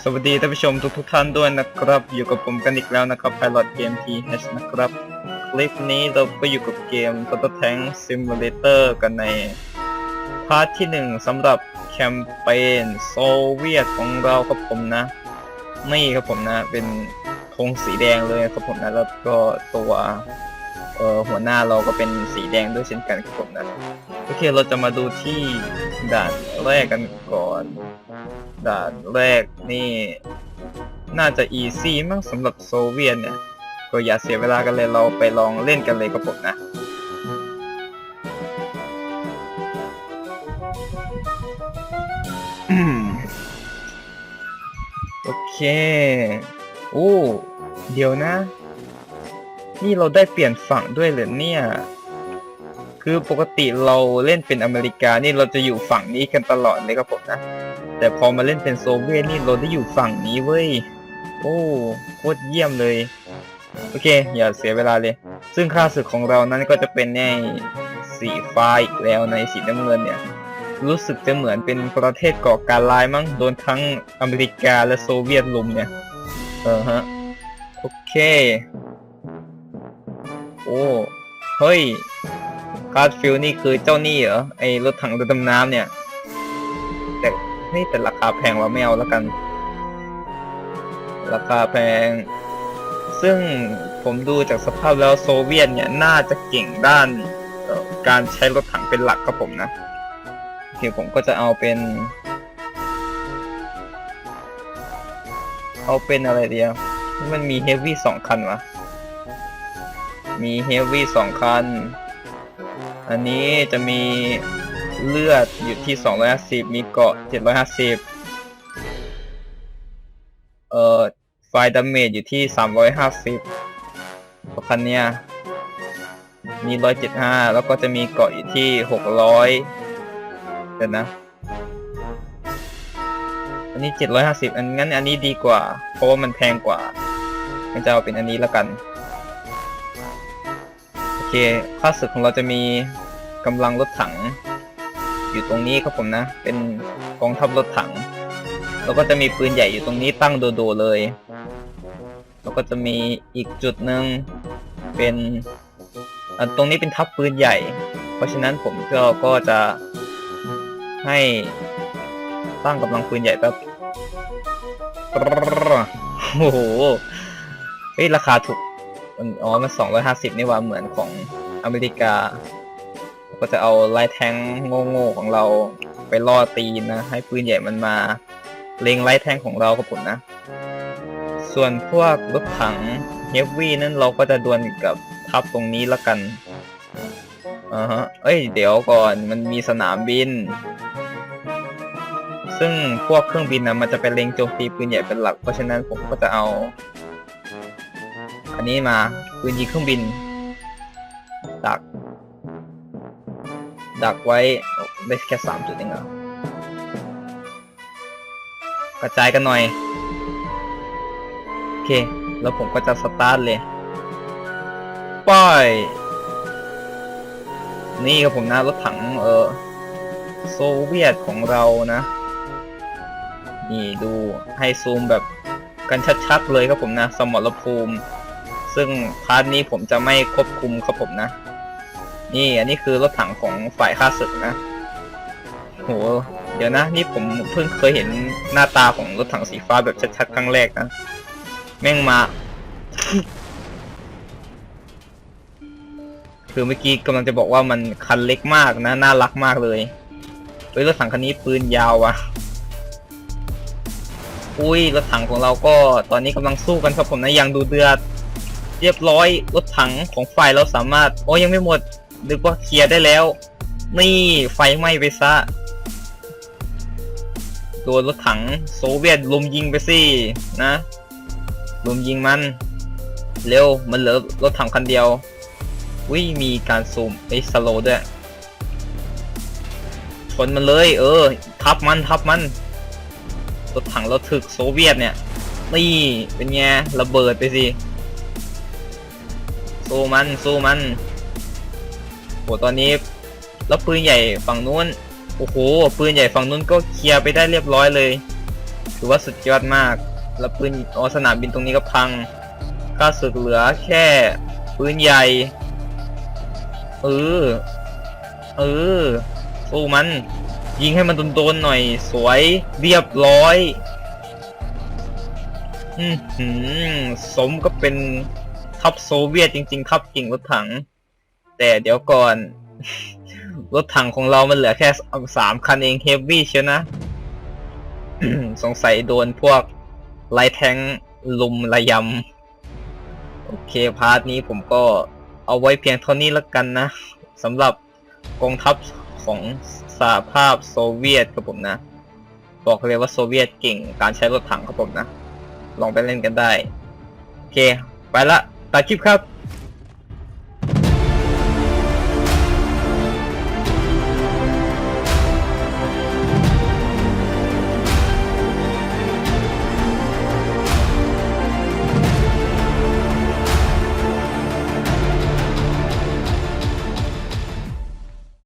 สวัสดีท่านผู้ชมทุกทุกท่านด้วยนะครับ อยู่กับผมกันอีกแล้วนะครับ Pilot Game TH นะครับ คลิปนี้เราก็อยู่กับเกม Total Tank Simulator กันใน พาร์ทที่หนึ่งสำหรับแคมเปญโซเวียตของเราครับผมนะ นี่ครับผมนะ เป็นธงสีแดงเลยครับผมนะ แล้วก็ตัวเอ่อหัวหน้าเราก็เป็นสีแดงด้วยเช่นกันครับผมนะ โอเคเราจะมาดูที่ด่านแรกกันก่อน ด่านแรกนี่ น่าจะอีซี่มั้งสำหรับโซเวียตเนี่ย ก็อย่าเสียเวลากันเลยเราไปลองเล่นกันเลยครับผมนะโอเค โอ้ เดี๋ยวนะ นี่เราได้เปลี่ยนฝั่งด้วยเหรอเนี่ย คือปกติเราเล่นเป็นอเมริกานี่เราจะอยู่ฝั่งนี้กันตลอดเลยครับผมนะ แต่พอมาเล่นเป็นโซเวียตนี่เราได้อยู่ฝั่งนี้เว้ย โอ้โคตรเยี่ยมเลย โอเค อย่าเสียเวลาเลย ซึ่งค่าศึกของเรานั้นก็จะเป็นในสีฟ้าอีกแล้วในสีน้ำเงินเนี่ย รู้สึกจะเหมือนเป็นประเทศก่อการร้ายมั้งโดนทั้งอเมริกาและโซเวียตลุมเนี่ย เออฮะ โอเค โอ้ เฮ้ย คาร์ดฟิลนี่คือเจ้าหนี้เหรอ ไอรถถังเรือดำน้ำเนี่ย แต่เฮ้ยแต่ราคาแพงว่าไม่เอาแล้วกัน ราคาแพง ซึ่งผมดูจากสภาพแล้วโซเวียตเนี่ย น่าจะเก่งด้านการใช้รถถังเป็นหลักครับผมนะโอเคผมก็จะเอาเป็น เอาเป็นอะไรเดียว มันมีเฮฟวี่สองคันวะมีเฮฟวี่สองคัน อันนี้จะมีเลือดอยู่ที่ 250 มีเกาะ 750 เอ่อ ไฟดาเมจอยู่ที่ 350ตัวคันเนี้ยมี 175 แล้วก็จะมีเกาะอยู่ที่ 600 เดี๋ยวนะ อันนี้ 750 อันงั้นอันนี้ดีกว่า เพราะว่ามันแพงกว่างั้นจะเอาเป็นอันนี้แล้วกัน โอเค ค่าศึกของเราจะมี กำลังรถถัง อยู่ตรงนี้ครับผมนะ เป็นกองทัพรถถัง แล้วก็จะมีปืนใหญ่อยู่ตรงนี้ตั้งโดๆเลย แล้วก็จะมีอีกจุดหนึ่งเป็นตรงนี้เป็นทัพปืนใหญ่ เพราะฉะนั้นผมก็ก็จะให้ตั้งกำลังปืนใหญ่แป๊บโอ้โหเฮ้ยราคาถูกอ๋อมันสองร้อยห้าสิบนี่ว่าเหมือนของอเมริกา ก็จะเอาไล่แทงโง่ๆของเราไปล่อตีนนะ ให้ปืนใหญ่มันมาเล็งไล่แทงของเราครับผมนะ ส่วนพวกรถถังเฮฟวี่นั้นเราก็จะดวลกับทัพตรงนี้ละกันอ่าฮะเอ้ย เดี๋ยวก่อนมันมีสนามบิน ซึ่งพวกเครื่องบินนะมันจะไปเล็งโจมตีปืนใหญ่เป็นหลัก เพราะฉะนั้นผมก็จะเอา อันนี้มาปืนยิงเครื่องบินดัก ดักไว้ได้แค่สามจุดเองเหรอกระจายกันหน่อย โอเค แล้วผมก็จะสตาร์ทเลยป้ายนี่ครับผมนะรถถังเออโซเวียตของเรานะ นี่ดูให้ซูมแบบกันชัดๆเลยครับผมนะ สมรภูมิ ซึ่งพาร์ทนี้ผมจะไม่ควบคุมครับผมนะ นี่อันนี้คือรถถังของฝ่ายข้าศึกนะโหเดี๋ยวนะ นี่ผมเพิ่งเคยเห็นหน้าตาของรถถังสีฟ้าแบบชัดๆครั้งแรกนะ แม่งมา คือเมื่อกี้กำลังจะบอกว่ามันคันเล็กมากนะ น่ารักมากเลยเฮ้ยรถถังคันนี้ปืนยาวว่ะ อุ้ยรถถังของเราก็ตอนนี้กำลังสู้กันครับผมนะยังดูเดือด เรียบร้อยรถถังของฝ่ายเราสามารถ โอ้ยังไม่หมด นึกว่าเคลียร์ได้แล้ว นี่ไฟไหม้ไปซะ โดนรถถังโซเวียตลุมยิงไปสินะลุมยิงมัน เร็วมันเหลือรถถังคันเดียววิมีการซูมไอ้สโลด้วย ชนมันเลย เออ ทับมันทับมันรถถังเราถึกโซเวียตเนี่ย นี่ เป็นไงระเบิดไปสิ สู้มันสู้มัน โหตอนนี้แล้วปืนใหญ่ฝั่งนู้นโอ้โหปืนใหญ่ฝั่งนู้นก็เคลียร์ไปได้เรียบร้อยเลยถือว่าสุดยอดมาก แล้วปืนอ๋อสนามบินตรงนี้ก็พังก็สุดเหลือแค่ปืนใหญ่เออเออสู้มัน ยิงให้มันโดนๆหน่อยสวยเรียบร้อยอือหือสมก็เป็นทัพโซเวียตจริง ๆ ทัพกิ่งรถถัง แต่เดี๋ยวก่อน รถถังของเรามันเหลือแค่สามคันเองเฮฟวี่เชียวนะ สงสัยโดนพวกไลแทงลุมระยำ โอเคพาร์ทนี้ผมก็เอาไว้เพียงเท่านี้แล้วกันนะสำหรับกองทัพของสหภาพโซเวียตครับผมนะ บอกเลยว่าโซเวียตเก่งการใช้รถถังครับผมนะ ลองไปเล่นกันได้ โอเค ไปละตัดคลิปครับ